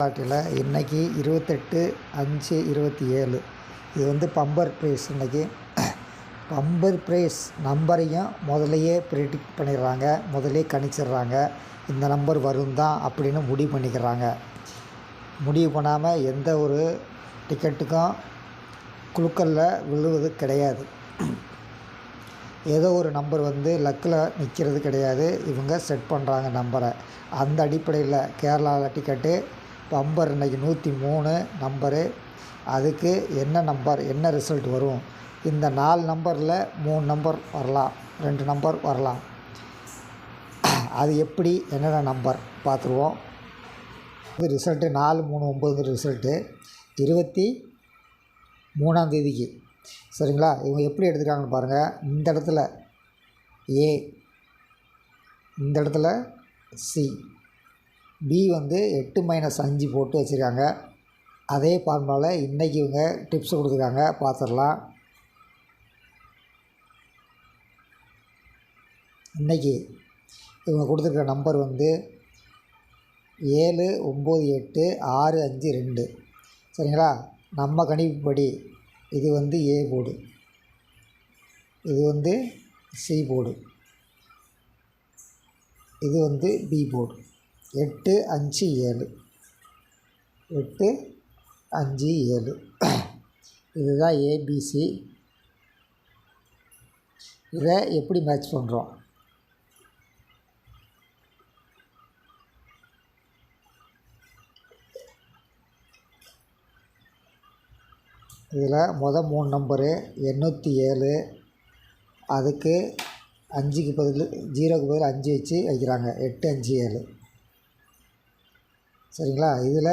பாட்டில் இன்றைக்கி இருபத்தெட்டு அஞ்சு இருபத்தி ஏழு. இது வந்து பம்பர் ப்ரைஸ் இன்றைக்கி பம்பர் ப்ரைஸ் நம்பரையும் முதலையே ப்ரிடிக்ட் பண்ணிடுறாங்க முதலே கணிச்சிடுறாங்க. இந்த நம்பர் வரும் தான் அப்படின்னு முடிவு பண்ணிக்கிறாங்க. முடிவு பண்ணாமல் எந்த ஒரு டிக்கெட்டுக்கும் குலுக்கலில் விழுவது கிடையாது. ஏதோ ஒரு நம்பர் வந்து லக்கில் நிற்கிறது கிடையாது. இவங்க செட் பண்ணுறாங்க நம்பரை. அந்த அடிப்படையில் கேரளாவில் டிக்கெட்டு பம்பர் இன்றைக்கி நூற்றி மூணு நம்பரு அதுக்கு என்ன நம்பர் என்ன ரிசல்ட் வரும்? இந்த நாலு நம்பரில் மூணு நம்பர் வரலாம் ரெண்டு நம்பர் வரலாம். அது எப்படி என்னென்ன நம்பர் பார்த்துருவோம். இது ரிசல்ட்டு நாலு மூணு ஒம்பது ரிசல்ட்டு இருபத்தி மூணாந்தேதிக்கு சரிங்களா? இவங்க எப்படி எடுத்துருக்காங்கன்னு பாருங்கள் இந்த இடத்துல ஏ இந்த இடத்துல சி பி வந்து எட்டு மைனஸ் அஞ்சு போட்டு வச்சுருக்காங்க. அதே ஃபார்முலாவில் இன்றைக்கி இவங்க டிப்ஸ் கொடுத்துருக்காங்க. பார்த்துடலாம் இன்றைக்கி இவங்க கொடுத்துருக்க நம்பர் வந்து ஏழு ஒம்பது எட்டு ஆறு அஞ்சு ரெண்டு. சரிங்களா? நம்ம கணிப்புப்படி இது வந்து ஏ போர்டு இது வந்து சி போர்டு இது வந்து பி போர்டு எட்டு அஞ்சு ஏழு. எட்டு அஞ்சு ஏழு. இதுதான் ஏபிசி இதை எப்படி மேட்ச் பண்ணுறோம் இதில் மொதல் மூணு நம்பரு எண்ணூற்றி ஏழு. அதுக்கு அஞ்சுக்கு பதில் ஜீரோக்கு பதில் அஞ்சு வச்சு வைக்கிறாங்க. எட்டு அஞ்சு ஏழு. சரிங்களா? இதில்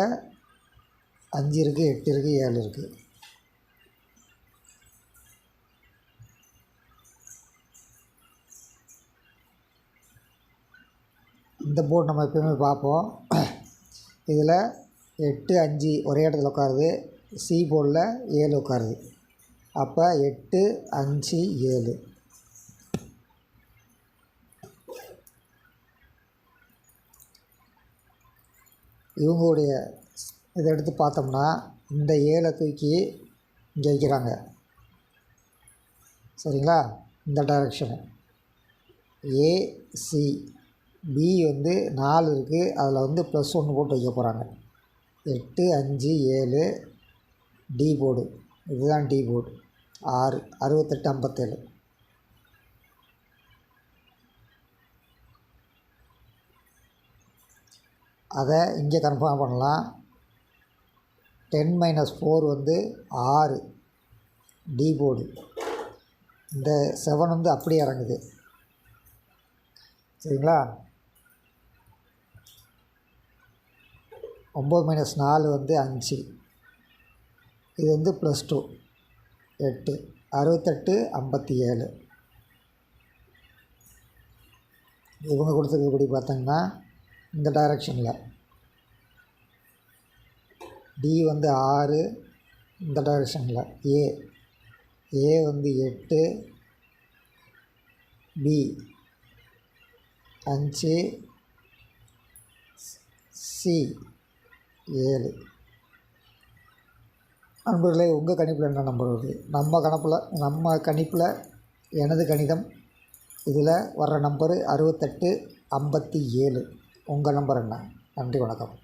அஞ்சு இருக்குது எட்டு இருக்குது ஏழு இருக்குது இந்த போர்டு நம்ம எப்பயுமே பார்ப்போம். இதில் எட்டு அஞ்சு ஒரே இடத்துல உட்காருது. சி போர்டில் ஏழு உட்காருது. அப்போ எட்டு அஞ்சு ஏழு. இவங்களுடைய இதை எடுத்து பார்த்தோம்னா இந்த ஏழை தூக்கி இங்கே வைக்கிறாங்க. சரிங்களா? இந்த டைரக்ஷனு ஏசி பி வந்து நாலு இருக்குது அதில் வந்து ப்ளஸ் ஒன்று போட்டு வைக்க போகிறாங்க எட்டு அஞ்சு ஏழு டி போர்டு இதுதான் டி போர்டு ஆறு அறுபத்தெட்டு ஐம்பத்தேழு. அதை இங்கே கன்ஃபார்ம் பண்ணலாம். டென் மைனஸ் ஃபோர் வந்து ஆறு. டி போர்டு இந்த செவன் வந்து அப்படியே இறங்குது. சரிங்களா? ஒம்பது மைனஸ் நாலு வந்து அஞ்சு. இது வந்து ப்ளஸ் டூ எட்டு. அறுபத்தெட்டு ஐம்பத்தி ஏழு இவங்க கொடுத்துருக்கபடி பார்த்தீங்கன்னா இந்த டைரெக்ஷனில் டி வந்து ஆறு இந்த டைரெக்ஷனில் ஏ ஏ வந்து எட்டு பி அஞ்சு சி ஏழு. நண்பர்களே உங்கள் கணிப்பில் என்ன நம்பர் வருது? நம்ம கணப்பில் நம்ம கணிப்பில் எனது கணிதம் இதில் வர்ற நம்பரு அறுபத்தெட்டு ஐம்பத்தி ஏழு. உங்கள் நம்பர் என்ன? நன்றி வணக்கம்.